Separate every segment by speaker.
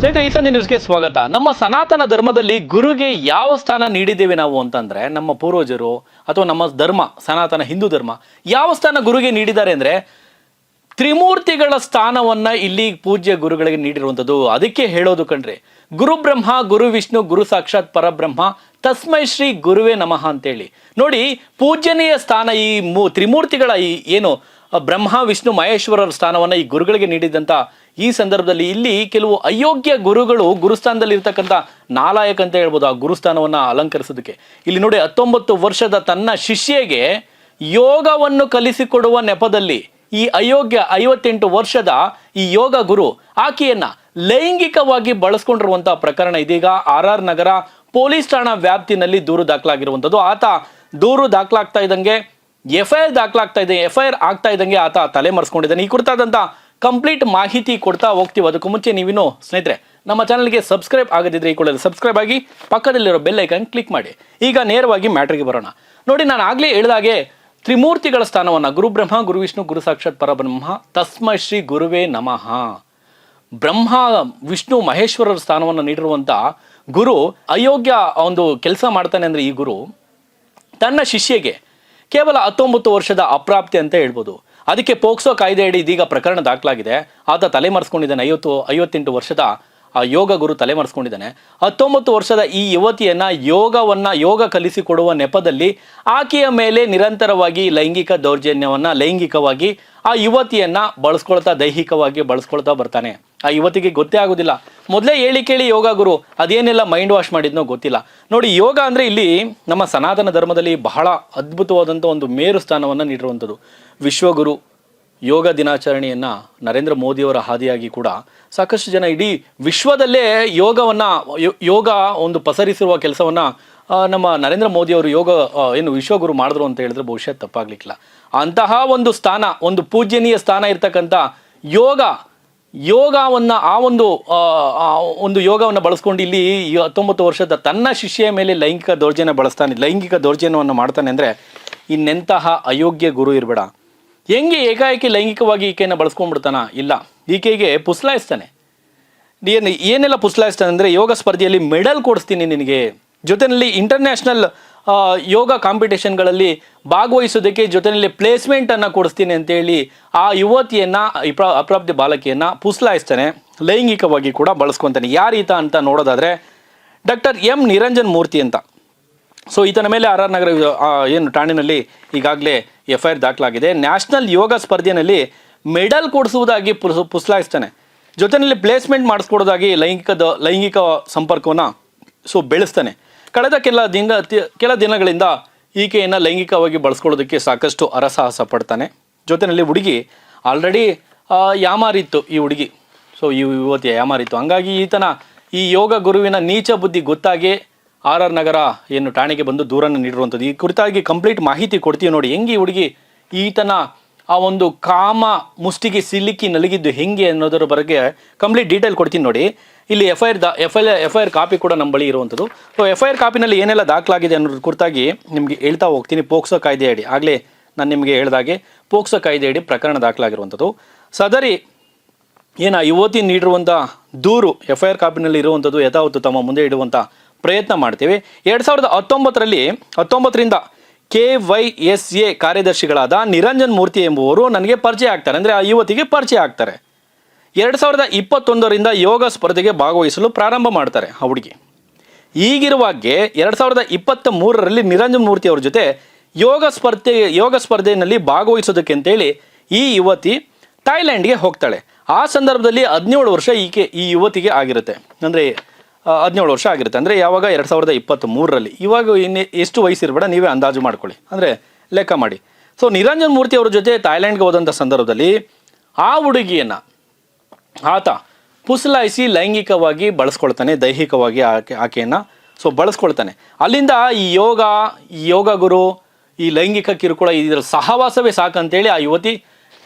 Speaker 1: ಸ್ನೇಹಿತರೆ ನ್ಯೂಸ್ಗೆ ಸ್ವಾಗತ. ನಮ್ಮ ಸನಾತನ ಧರ್ಮದಲ್ಲಿ ಗುರುಗೆ ಯಾವ ಸ್ಥಾನ ನೀಡಿದ್ದೇವೆ ನಾವು ಅಂತಂದ್ರೆ, ನಮ್ಮ ಪೂರ್ವಜರು ಅಥವಾ ನಮ್ಮ ಧರ್ಮ, ಸನಾತನ ಹಿಂದೂ ಧರ್ಮ, ಯಾವ ಸ್ಥಾನ ಗುರುಗೆ ನೀಡಿದ್ದಾರೆ ಅಂದ್ರೆ, ತ್ರಿಮೂರ್ತಿಗಳ ಸ್ಥಾನವನ್ನ ಇಲ್ಲಿ ಪೂಜ್ಯ ಗುರುಗಳಿಗೆ ನೀಡಿರುವಂಥದ್ದು. ಅದಕ್ಕೆ ಹೇಳೋದು ಕಣ್ರಿ ಗುರು ಬ್ರಹ್ಮ ಗುರು ವಿಷ್ಣು, ಗುರು ಸಾಕ್ಷಾತ್ ಪರಬ್ರಹ್ಮ, ತಸ್ಮೈ ಶ್ರೀ ಗುರುವೇ ನಮಃ ಅಂತೇಳಿ. ನೋಡಿ ಪೂಜನೀಯ ಸ್ಥಾನ ಈ ಮೂ ತ್ರಿಮೂರ್ತಿಗಳ ಈ ಏನು, ಬ್ರಹ್ಮ, ವಿಷ್ಣು, ಮಹೇಶ್ವರರ ಸ್ಥಾನವನ್ನ ಈ ಗುರುಗಳಿಗೆ ನೀಡಿದಂತ ಈ ಸಂದರ್ಭದಲ್ಲಿ ಇಲ್ಲಿ ಕೆಲವು ಅಯೋಗ್ಯ ಗುರುಗಳು ಗುರುಸ್ಥಾನದಲ್ಲಿ ಇರ್ತಕ್ಕಂಥ ನಾಲಾಯಕ್ ಅಂತ ಹೇಳ್ಬೋದು ಆ ಗುರುಸ್ಥಾನವನ್ನ ಅಲಂಕರಿಸೋದಕ್ಕೆ. ಇಲ್ಲಿ ನೋಡಿ ಹತ್ತೊಂಬತ್ತು ವರ್ಷದ ತನ್ನ ಶಿಷ್ಯೆಗೆ ಯೋಗವನ್ನು ಕಲಿಸಿಕೊಡುವ ನೆಪದಲ್ಲಿ ಈ ಅಯೋಗ್ಯ ಐವತ್ತೆಂಟು ವರ್ಷದ ಈ ಯೋಗ ಗುರು ಆಕೆಯನ್ನ ಲೈಂಗಿಕವಾಗಿ ಬಳಸ್ಕೊಂಡಿರುವಂತಹ ಪ್ರಕರಣ ಇದೀಗ ಆರ್ ಆರ್ ನಗರ ಪೊಲೀಸ್ ಠಾಣಾ ವ್ಯಾಪ್ತಿನಲ್ಲಿ ದೂರು ದಾಖಲಾಗಿರುವಂಥದ್ದು. ಆತ ದೂರು ದಾಖಲಾಗ್ತಾ ಇದ್ದಂಗೆ, ಎಫ್ ಐ ಆರ್ ದಾಖಲಾಗ್ತಾ ಇದೆ, ಎಫ್ ಐ ಆರ್ ಆಗ್ತಾ ಇದ್ದಂಗೆ ಆತ ತಲೆ ಮರೆಸ್ಕೊಂಡಿದ್ದಾನೆ ಈ ಕುರಿತಾದಂಥ ಕಂಪ್ಲೀಟ್ ಮಾಹಿತಿ ಕೊಡ್ತಾ ಹೋಗ್ತೀವಿ. ಅದಕ್ಕೂ ಮುಂಚೆ ನೀವಿನ್ನು ಸ್ನೇಹಿತರೆ, ನಮ್ಮ ಚಾನಲ್ಗೆ ಸಬ್ಸ್ಕ್ರೈಬ್ ಆಗದಿದ್ರೆ ಈ ಕೂಡಲೇ ಸಬ್ಸ್ಕ್ರೈಬ್ ಆಗಿ ಪಕ್ಕದಲ್ಲಿರೋ ಬೆಲ್ ಐಕನ್ ಕ್ಲಿಕ್ ಮಾಡಿ. ಈಗ ನೇರವಾಗಿ ಮ್ಯಾಟ್ರಿಗೆ ಬರೋಣ. ನೋಡಿ, ನಾನು ಆಗಲೇ ಹೇಳಿದಾಗೆ ತ್ರಿಮೂರ್ತಿಗಳ ಸ್ಥಾನವನ್ನು ಗುರುಬ್ರಹ್ಮ ಗುರು ವಿಷ್ಣು, ಗುರು ಸಾಕ್ಷಾತ್ ಪರಬ್ರಹ್ಮ, ತಸ್ಮ ಶ್ರೀ ಗುರುವೇ ನಮಃ. ಬ್ರಹ್ಮ, ವಿಷ್ಣು, ಮಹೇಶ್ವರರ ಸ್ಥಾನವನ್ನು ನೀಡಿರುವಂಥ ಗುರು ಅಯೋಗ್ಯ ಒಂದು ಕೆಲಸ ಮಾಡ್ತಾನೆ ಅಂದರೆ ಈ ಗುರು ತನ್ನ ಶಿಷ್ಯಗೆ ಕೇವಲ ಹತ್ತೊಂಬತ್ತು ವರ್ಷದ ಅಪ್ರಾಪ್ತಿ ಅಂತ ಹೇಳ್ಬೋದು. ಅದಕ್ಕೆ ಪೋಕ್ಸೋ ಕಾಯ್ದೆಯಡಿ ಇದೀಗ ಪ್ರಕರಣ ದಾಖಲಾಗಿದೆ. ಆತ ತಲೆಮರೆಸ್ಕೊಂಡಿದ್ದಾನೆ. ಐವತ್ತು, ಐವತ್ತೆಂಟು ವರ್ಷದ ಆ ಯೋಗ ಗುರು ತಲೆಮರೆಸ್ಕೊಂಡಿದ್ದಾನೆ. ಹತ್ತೊಂಬತ್ತು ವರ್ಷದ ಈ ಯುವತಿಯನ್ನ ಯೋಗವನ್ನ, ಯೋಗ ಕಲಿಸಿಕೊಡುವ ನೆಪದಲ್ಲಿ ಆಕೆಯ ಮೇಲೆ ನಿರಂತರವಾಗಿ ಲೈಂಗಿಕ ದೌರ್ಜನ್ಯವನ್ನ ಲೈಂಗಿಕವಾಗಿ ಆ ಯುವತಿಯನ್ನ ಬಳಸ್ಕೊಳ್ತಾ, ದೈಹಿಕವಾಗಿ ಬಳಸ್ಕೊಳ್ತಾ ಬರ್ತಾನೆ. ಆ ಯುವತಿಗೆ ಗೊತ್ತೇ ಆಗೋದಿಲ್ಲ. ಮೊದಲೇ ಹೇಳಿ ಕೇಳಿ ಯೋಗ ಗುರು, ಅದೇನೆಲ್ಲ ಮೈಂಡ್ ವಾಶ್ ಮಾಡಿದ್ನೋ ಗೊತ್ತಿಲ್ಲ. ನೋಡಿ, ಯೋಗ ಅಂದರೆ ಇಲ್ಲಿ ನಮ್ಮ ಸನಾತನ ಧರ್ಮದಲ್ಲಿ ಬಹಳ ಅದ್ಭುತವಾದಂಥ ಒಂದು ಮೇರು ಸ್ಥಾನವನ್ನು ನೀಡಿರುವಂಥದ್ದು. ವಿಶ್ವಗುರು ಯೋಗ ದಿನಾಚರಣೆಯನ್ನು ನರೇಂದ್ರ ಮೋದಿಯವರ ಹಾದಿಯಾಗಿ ಕೂಡ ಸಾಕಷ್ಟು ಜನ ಇಡೀ ವಿಶ್ವದಲ್ಲೇ ಯೋಗವನ್ನು ಯೋಗ ಒಂದು ಪಸರಿಸಿರುವ ಕೆಲಸವನ್ನು ನಮ್ಮ ನರೇಂದ್ರ ಮೋದಿಯವರು ಯೋಗ ಏನು ವಿಶ್ವಗುರು ಮಾಡಿದ್ರು ಅಂತ ಹೇಳಿದ್ರೆ ಬಹುಶಃ ತಪ್ಪಾಗ್ಲಿಕ್ಕಿಲ್ಲ. ಅಂತಹ ಒಂದು ಸ್ಥಾನ, ಒಂದು ಪೂಜ್ಯನೀಯ ಸ್ಥಾನ ಇರ್ತಕ್ಕಂಥ ಯೋಗ ಯೋಗವನ್ನ, ಆ ಒಂದು ಒಂದು ಯೋಗವನ್ನು ಬಳಸ್ಕೊಂಡು ಇಲ್ಲಿ ಹತ್ತೊಂಬತ್ತು ವರ್ಷದ ತನ್ನ ಶಿಷ್ಯ ಮೇಲೆ ಲೈಂಗಿಕ ದೌರ್ಜನ್ಯ ಬಳಸ್ತಾನೆ, ಲೈಂಗಿಕ ದೌರ್ಜನ್ಯವನ್ನು ಮಾಡ್ತಾನೆ ಅಂದರೆ ಇನ್ನೆಂತಹ ಅಯೋಗ್ಯ ಗುರು ಇರಬೇಡ. ಹೆಂಗೆ ಏಕಾಏಕಿ ಲೈಂಗಿಕವಾಗಿ ಈಕೆಯನ್ನು ಬಳಸ್ಕೊಂಡ್ಬಿಡ್ತಾನ? ಇಲ್ಲ. ಈಕೆಗೆ ಪುಸ್ಲಾಯಿಸ್ತಾನೆ. ಏನು, ಏನೆಲ್ಲ ಪುಸ್ಲಾಯಿಸ್ತಾನೆ ಅಂದರೆ ಯೋಗ ಸ್ಪರ್ಧೆಯಲ್ಲಿ ಮೆಡಲ್ ಕೊಡಿಸ್ತೀನಿ ನಿನಗೆ. ಜೊತೆಯಲ್ಲಿ ಇಂಟರ್ನ್ಯಾಷನಲ್ ಯೋಗ ಕಾಂಪಿಟೇಷನ್ಗಳಲ್ಲಿ ಭಾಗವಹಿಸೋದಕ್ಕೆ ಜೊತೆಯಲ್ಲಿ ಪ್ಲೇಸ್ಮೆಂಟನ್ನು ಕೊಡಿಸ್ತೀನಿ ಅಂತೇಳಿ ಆ ಯುವತಿಯನ್ನು ಇಪ್ರ ಅಪ್ರಾಪ್ತಿ ಬಾಲಕಿಯನ್ನು ಪುಸ್ಲಾಯಿಸ್ತಾನೆ. ಲೈಂಗಿಕವಾಗಿ ಕೂಡ ಬಳಸ್ಕೊತಾನೆ. ಯಾರೀತ ಅಂತ ನೋಡೋದಾದರೆ ಡಾಕ್ಟರ್ ಎಂ ನಿರಂಜನ್ ಮೂರ್ತಿ ಅಂತ. ಸೊ ಈತನ ಮೇಲೆ ಆರ್ ಆರ್ ನಗರ ಏನು ಠಾಣಿನಲ್ಲಿ ಈಗಾಗಲೇ ಎಫ್ ಐ ಆರ್ ದಾಖಲಾಗಿದೆ. ನ್ಯಾಷನಲ್ ಯೋಗ ಸ್ಪರ್ಧೆಯಲ್ಲಿ ಮೆಡಲ್ ಕೊಡಿಸುವುದಾಗಿ ಪುಸ್, ಪುಸ್ಲಾಯಿಸ್ತಾನೆ. ಜೊತೆಯಲ್ಲಿ ಪ್ಲೇಸ್ಮೆಂಟ್ ಮಾಡಿಸ್ಕೊಡೋದಾಗಿ ಲೈಂಗಿಕದ, ಲೈಂಗಿಕ ಸಂಪರ್ಕವನ್ನು ಸೊ ಬೆಳೆಸ್ತಾನೆ. ಕಳೆದ ಕೆಲ ದಿನ, ಕೆಲ ದಿನಗಳಿಂದ ಈಕೆಯನ್ನು ಲೈಂಗಿಕವಾಗಿ ಬಳಸ್ಕೊಳ್ಳೋದಕ್ಕೆ ಸಾಕಷ್ಟು ಅರಸಾಹಸ ಪಡ್ತಾನೆ. ಜೊತೆಯಲ್ಲಿ ಹುಡುಗಿ ಆಲ್ರೆಡಿ ಯಾಮಾರಿತ್ತು ಈ ಹುಡುಗಿ. ಸೊ ಈ ಯುವತಿಯ ಯಾಮಾರಿತ್ತು. ಹಂಗಾಗಿ ಈತನ ಈ ಯೋಗ ಗುರುವಿನ ನೀಚ ಬುದ್ಧಿ ಗೊತ್ತಾಗಿ ಆರ್ ಆರ್ ನಗರ ಏನು ಠಾಣೆಗೆ ಬಂದು ದೂರನ್ನು ನೀಡಿರುವಂಥದ್ದು. ಈ ಕುರಿತಾಗಿ ಕಂಪ್ಲೀಟ್ ಮಾಹಿತಿ ಕೊಡ್ತೀವಿ ನೋಡಿ. ಹೆಂಗೆ ಈ ಹುಡುಗಿ ಈತನ ಆ ಒಂದು ಕಾಮ ಮುಷ್ಟಿಗೆ ಸಿಲುಕಿ ನಲಗಿದ್ದು ಹೆಂಗೆ ಅನ್ನೋದರ ಬಗ್ಗೆ ಕಂಪ್ಲೀಟ್ ಡೀಟೇಲ್ ಕೊಡ್ತೀನಿ ನೋಡಿ. ಇಲ್ಲಿ ಎಫ್ ಐ ಆರ್ ದಾ F I F I R copy ಕೂಡ ನಮ್ಮ ಬಳಿ ಇರುವಂಥದ್ದು. ಸೊ ಎಫ್ ಐ ಆರ್ ಕಾಪಿನಲ್ಲಿ ಏನೆಲ್ಲ ದಾಖಲಾಗಿದೆ ಅನ್ನೋದ್ರ ಕುರಿತಾಗಿ ನಿಮಗೆ ಹೇಳ್ತಾ ಹೋಗ್ತೀನಿ. ಪೋಕ್ಸೋ ಕಾಯ್ದೆ ಅಡಿ. ಆಗಲೇ ನಾನು ನಿಮಗೆ ಹೇಳಿದಾಗೆ ಪೋಕ್ಸೋ ಕಾಯ್ದೆ ಅಡಿ ಪ್ರಕರಣ ದಾಖಲಾಗಿರುವಂಥದ್ದು. ಸದರಿ ಏನ ಯುವತಿ ನೀಡಿರುವಂಥ ದೂರು ಎಫ್ ಐ ಆರ್ ಕಾಪಿನಲ್ಲಿ ಇರುವಂಥದ್ದು ಯಥಾವತ್ತು ತಮ್ಮ ಮುಂದೆ ಇಡುವಂಥ ಪ್ರಯತ್ನ ಮಾಡ್ತೀವಿ. ಎರಡು ಸಾವಿರದ ಹತ್ತೊಂಬತ್ತರಲ್ಲಿ, ಹತ್ತೊಂಬತ್ತರಿಂದ ಕೆ ವೈ ಎಸ್ ಎ ಕಾರ್ಯದರ್ಶಿಗಳಾದ ನಿರಂಜನ್ ಮೂರ್ತಿ ಎಂಬುವರು ನನಗೆ ಪರಿಚಯ ಆಗ್ತಾರೆ. ಅಂದರೆ ಆ ಯುವತಿಗೆ ಪರಿಚಯ ಆಗ್ತಾರೆ. ಎರಡು ಸಾವಿರದ ಇಪ್ಪತ್ತೊಂದರಿಂದ ಯೋಗ ಸ್ಪರ್ಧೆಗೆ ಭಾಗವಹಿಸಲು ಪ್ರಾರಂಭ ಮಾಡ್ತಾರೆ ಆ ಹುಡುಗಿ. ಈಗಿರುವಾಗೆ ಎರಡು ಸಾವಿರದ ಇಪ್ಪತ್ತ ಮೂರರಲ್ಲಿ ನಿರಂಜನ್ ಮೂರ್ತಿ ಅವ್ರ ಜೊತೆ ಯೋಗ ಸ್ಪರ್ಧೆ, ಯೋಗ ಸ್ಪರ್ಧೆಯಲ್ಲಿ ಭಾಗವಹಿಸೋದಕ್ಕೆ ಅಂತೇಳಿ ಈ ಯುವತಿ ಥಾಯ್ಲ್ಯಾಂಡ್ಗೆ ಹೋಗ್ತಾಳೆ. ಆ ಸಂದರ್ಭದಲ್ಲಿ ಹದಿನೇಳು ವರ್ಷ ಈಕೆ, ಈ ಯುವತಿಗೆ ಆಗಿರುತ್ತೆ. ಅಂದರೆ ಹದಿನೇಳು ವರ್ಷ ಆಗಿರುತ್ತೆ. ಅಂದರೆ ಯಾವಾಗ ಎರಡು ಸಾವಿರದ ಇಪ್ಪತ್ತ್ ಮೂರರಲ್ಲಿ ಇವಾಗ ಇನ್ನು ಎಷ್ಟು ವಯಸ್ಸಿರಬೇಡ, ನೀವೇ ಅಂದಾಜು ಮಾಡ್ಕೊಳ್ಳಿ. ಅಂದರೆ ಲೆಕ್ಕ ಮಾಡಿ. ಸೊ ನಿರಂಜನ್ ಮೂರ್ತಿ ಅವ್ರ ಜೊತೆ ಥಾಯ್ಲ್ಯಾಂಡ್ಗೆ ಹೋದಂಥ ಸಂದರ್ಭದಲ್ಲಿ ಆ ಹುಡುಗಿಯನ್ನು ಆತ ಪುಸಲಾಯಿಸಿ ಲೈಂಗಿಕವಾಗಿ ಬಳಸ್ಕೊಳ್ತಾನೆ, ದೈಹಿಕವಾಗಿ ಆಕೆ, ಆಕೆಯನ್ನು. ಸೊ ಬಳಸ್ಕೊಳ್ತಾನೆ. ಅಲ್ಲಿಂದ ಈ ಯೋಗ ಈ ಯೋಗ ಗುರು, ಈ ಲೈಂಗಿಕ ಕಿರುಕುಳ ಇದರ ಸಹವಾಸವೇ ಸಾಕಂತೇಳಿ ಆ ಯುವತಿ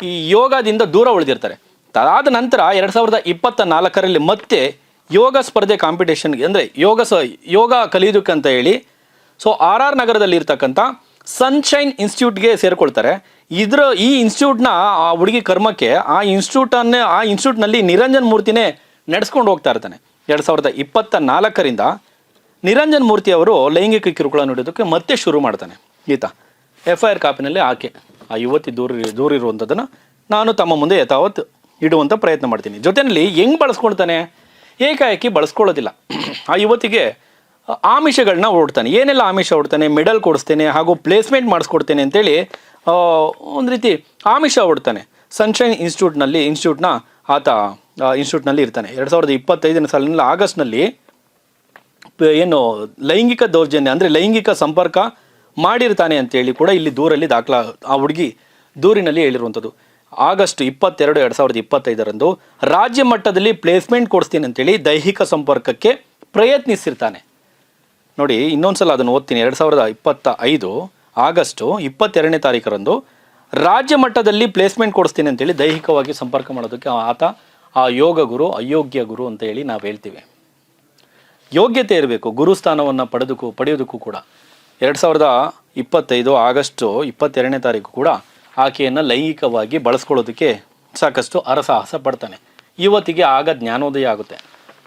Speaker 1: ಈ ಯೋಗದಿಂದ ದೂರ ಉಳಿದಿರ್ತಾರೆ. ಅದಾದ ನಂತರ ಎರಡು ಸಾವಿರದ ಇಪ್ಪತ್ತ ನಾಲ್ಕರಲ್ಲಿ ಮತ್ತೆ ಯೋಗ ಸ್ಪರ್ಧೆ ಕಾಂಪಿಟೇಷನ್ಗೆ ಅಂದರೆ ಯೋಗ ಸ, ಯೋಗ ಕಲಿಯೋದಕ್ಕಂತ ಹೇಳಿ ಸೊ ಆರ್ ಆರ್ ನಗರದಲ್ಲಿ ಇರ್ತಕ್ಕಂಥ ಸನ್ಶೈನ್ ಇನ್ಸ್ಟಿಟ್ಯೂಟ್ಗೆ ಸೇರ್ಕೊಳ್ತಾರೆ. ಇದ್ರ, ಈ ಇನ್ಸ್ಟಿಟ್ಯೂಟ್ನ ಆ ಹುಡುಗಿ ಕರ್ಮಕ್ಕೆ, ಆ ಇನ್ಸ್ಟಿಟ್ಯೂಟನ್ನೇ ಆ ಇನ್ಸ್ಟಿಟ್ಯೂಟ್ನಲ್ಲಿ ನಿರಂಜನ್ ಮೂರ್ತಿನೇ ನಡೆಸ್ಕೊಂಡು ಹೋಗ್ತಾ ಇರ್ತಾನೆ. ಎರಡು ಸಾವಿರದ ಇಪ್ಪತ್ತ ನಾಲ್ಕರಿಂದ ನಿರಂಜನ್ ಮೂರ್ತಿ ಅವರು ಲೈಂಗಿಕ ಕಿರುಕುಳ ನೀಡೋದಕ್ಕೆ ಮತ್ತೆ ಶುರು ಮಾಡ್ತಾನೆ. ಈತ ಎಫ್ ಐ ಆರ್ ಕಾಪಿನಲ್ಲಿ ಆಕೆ, ಆ ಯುವತಿ ದೂರ ದೂರ ಇರುವಂಥದ್ದನ್ನು ನಾನು ತಮ್ಮ ಮುಂದೆ ಯಥಾವತ್ತು ಇಡುವಂಥ ಪ್ರಯತ್ನ ಮಾಡ್ತೀನಿ. ಜೊತೆಯಲ್ಲಿ ಹೆಂಗ್ ಬಳಸ್ಕೊಳ್ತಾನೆ? ಏಕಾಏಕಿ ಬಳಸ್ಕೊಳ್ಳೋದಿಲ್ಲ. ಆ ಯುವತಿಗೆ ಆಮಿಷಗಳನ್ನ ಓಡ್ತಾನೆ ಏನೆಲ್ಲ ಆಮಿಷ ಓಡ್ತಾನೆ ಮೆಡಲ್ ಕೊಡಿಸ್ತೇನೆ ಹಾಗೂ ಪ್ಲೇಸ್ಮೆಂಟ್ ಮಾಡಿಸ್ಕೊಡ್ತೇನೆ ಅಂತೇಳಿ ಒಂದು ರೀತಿ ಆಮಿಷ ಓಡ್ತಾನೆ ಸನ್ಶೈನ್ ಇನ್ಸ್ಟಿಟ್ಯೂಟ್ನಲ್ಲಿ ಇನ್ಸ್ಟಿಟ್ಯೂಟ್ನ ಆತ ಇನ್ಸ್ಟಿಟ್ಯೂಟ್ನಲ್ಲಿ ಇರ್ತಾನೆ. ಎರಡು ಸಾವಿರದ ಇಪ್ಪತ್ತೈದನೇ ಸಾಲಿನಲ್ಲಿ, ಆಗಸ್ಟ್ನಲ್ಲಿ ಏನು, ಲೈಂಗಿಕ ದೌರ್ಜನ್ಯ, ಅಂದರೆ ಲೈಂಗಿಕ ಸಂಪರ್ಕ ಮಾಡಿರ್ತಾನೆ ಅಂತೇಳಿ ಕೂಡ ಇಲ್ಲಿ ದೂರಲ್ಲಿ ದಾಖಲಾ, ಆ ಹುಡುಗಿ ದೂರಿನಲ್ಲಿ ಹೇಳಿರುವಂಥದ್ದು. ಆಗಸ್ಟ್ ಇಪ್ಪತ್ತೆರಡು, ಎರಡು ಸಾವಿರದ ಇಪ್ಪತ್ತೈದರಂದು ರಾಜ್ಯ ಮಟ್ಟದಲ್ಲಿ ಪ್ಲೇಸ್ಮೆಂಟ್ ಕೊಡಿಸ್ತೀನಿ ಅಂತೇಳಿ ದೈಹಿಕ ಸಂಪರ್ಕಕ್ಕೆ ಪ್ರಯತ್ನಿಸಿರ್ತಾನೆ. ನೋಡಿ, ಇನ್ನೊಂದ್ಸಲ ಅದನ್ನು ಓದ್ತೀನಿ. ಎರಡು ಸಾವಿರದ ಇಪ್ಪತ್ತ ಐದು ಆಗಸ್ಟು ಇಪ್ಪತ್ತೆರಡನೇ ತಾರೀಕರಂದು ರಾಜ್ಯ ಮಟ್ಟದಲ್ಲಿ ಪ್ಲೇಸ್ಮೆಂಟ್ ಕೊಡಿಸ್ತೀನಿ ಅಂತೇಳಿ ದೈಹಿಕವಾಗಿ ಸಂಪರ್ಕ ಮಾಡೋದಕ್ಕೆ ಆತ ಆ ಯೋಗ ಗುರು, ಅಯೋಗ್ಯ ಗುರು ಅಂತ ಹೇಳಿ ನಾವು ಹೇಳ್ತೀವಿ. ಯೋಗ್ಯತೆ ಇರಬೇಕು ಗುರುಸ್ಥಾನವನ್ನು ಪಡೆದಕ್ಕೂ ಪಡೆಯೋದಕ್ಕೂ ಕೂಡ. ಎರಡು ಸಾವಿರದ ಇಪ್ಪತ್ತೈದು ಆಗಸ್ಟು ಇಪ್ಪತ್ತೆರಡನೇ ತಾರೀಕು ಕೂಡ ಆಕೆಯನ್ನು ಲೈಂಗಿಕವಾಗಿ ಬಳಸ್ಕೊಳ್ಳೋದಕ್ಕೆ ಸಾಕಷ್ಟು ಅರಸಾಹಸ ಪಡ್ತಾನೆ. ಯುವತಿಗೆ ಆಗ ಜ್ಞಾನೋದಯ ಆಗುತ್ತೆ.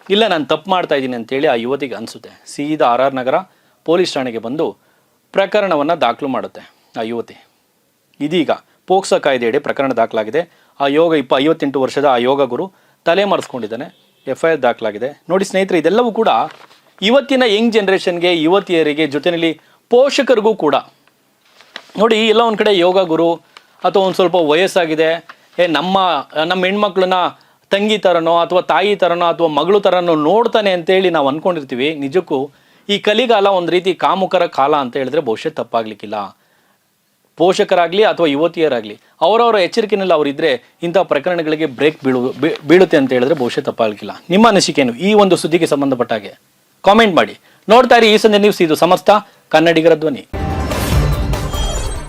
Speaker 1: ಇಲ್ಲ, ನಾನು ತಪ್ಪು ಮಾಡ್ತಾ ಇದ್ದೀನಿ ಅಂತೇಳಿ ಆ ಯುವತಿಗೆ ಅನಿಸುತ್ತೆ. ಸೀದಾ ಆರ್ ಆರ್ ನಗರ ಪೊಲೀಸ್ ಠಾಣೆಗೆ ಬಂದು ಪ್ರಕರಣವನ್ನು ದಾಖಲು ಮಾಡುತ್ತೆ ಆ ಯುವತಿ. ಇದೀಗ ಪೋಕ್ಸೋ ಕಾಯ್ದೆಯಡಿ ಪ್ರಕರಣ ದಾಖಲಾಗಿದೆ. ಆ ಯೋಗ ಇಪ್ಪ ಐವತ್ತೆಂಟು ವರ್ಷದ ಆ ಯೋಗ ಗುರು ತಲೆ ಮರೆಸ್ಕೊಂಡಿದ್ದಾನೆ. ಎಫ್ ಐ ಆರ್ ದಾಖಲಾಗಿದೆ. ನೋಡಿ ಸ್ನೇಹಿತರೆ, ಇದೆಲ್ಲವೂ ಕೂಡ ಇವತ್ತಿನ ಯಂಗ್ ಜನ್ರೇಷನ್ಗೆ, ಯುವತಿಯರಿಗೆ ಜೊತೆಯಲ್ಲಿ ಪೋಷಕರಿಗೂ ಕೂಡ. ನೋಡಿ ಎಲ್ಲ ಒಂದು ಕಡೆ ಯೋಗ ಗುರು ಅಥವಾ ಒಂದು ಸ್ವಲ್ಪ ವಯಸ್ಸಾಗಿದೆ, ಏ, ನಮ್ಮ ನಮ್ಮ ಹೆಣ್ಮಕ್ಳನ್ನ ತಂಗಿ ಥರನೋ ಅಥವಾ ತಾಯಿ ಥರನೋ ಅಥವಾ ಮಗಳು ಥರನೋ ನೋಡ್ತಾನೆ ಅಂತೇಳಿ ನಾವು ಅಂದ್ಕೊಂಡಿರ್ತೀವಿ ನಿಜಕ್ಕೂ ಈ ಕಲಿಗಾಲ ಒಂದು ರೀತಿ ಕಾಮುಕರ ಕಾಲ ಅಂತ ಹೇಳಿದ್ರೆ ಬಹುಶಃ ತಪ್ಪಾಗ್ಲಿಕ್ಕಿಲ್ಲ. ಪೋಷಕರಾಗಲಿ ಅಥವಾ ಯುವತಿಯರಾಗಲಿ, ಅವರವರ ಎಚ್ಚರಿಕೆಯಲ್ಲಿ ಅವರಿದ್ದರೆ ಇಂಥ ಪ್ರಕರಣಗಳಿಗೆ ಬ್ರೇಕ್ ಬೀಳು ಬೀಳುತ್ತೆ ಅಂತ ಹೇಳಿದ್ರೆ ಬಹುಶಃ ತಪ್ಪಾಗಲಿಕ್ಕಿಲ್ಲ. ನಿಮ್ಮ ಅನಿಸಿಕೆಯನ್ನು ಈ ಒಂದು ಸುದ್ದಿಗೆ ಸಂಬಂಧಪಟ್ಟ ಹಾಗೆ. ಕಾಮೆಂಟ್ ಮಾಡಿ. ನೋಡ್ತಾ ಇರಿ ಈ ಸಂಜೆ ನ್ಯೂಸ್, ಇದು ಸಮಸ್ತ ಕನ್ನಡಿಗರ ಧ್ವನಿ.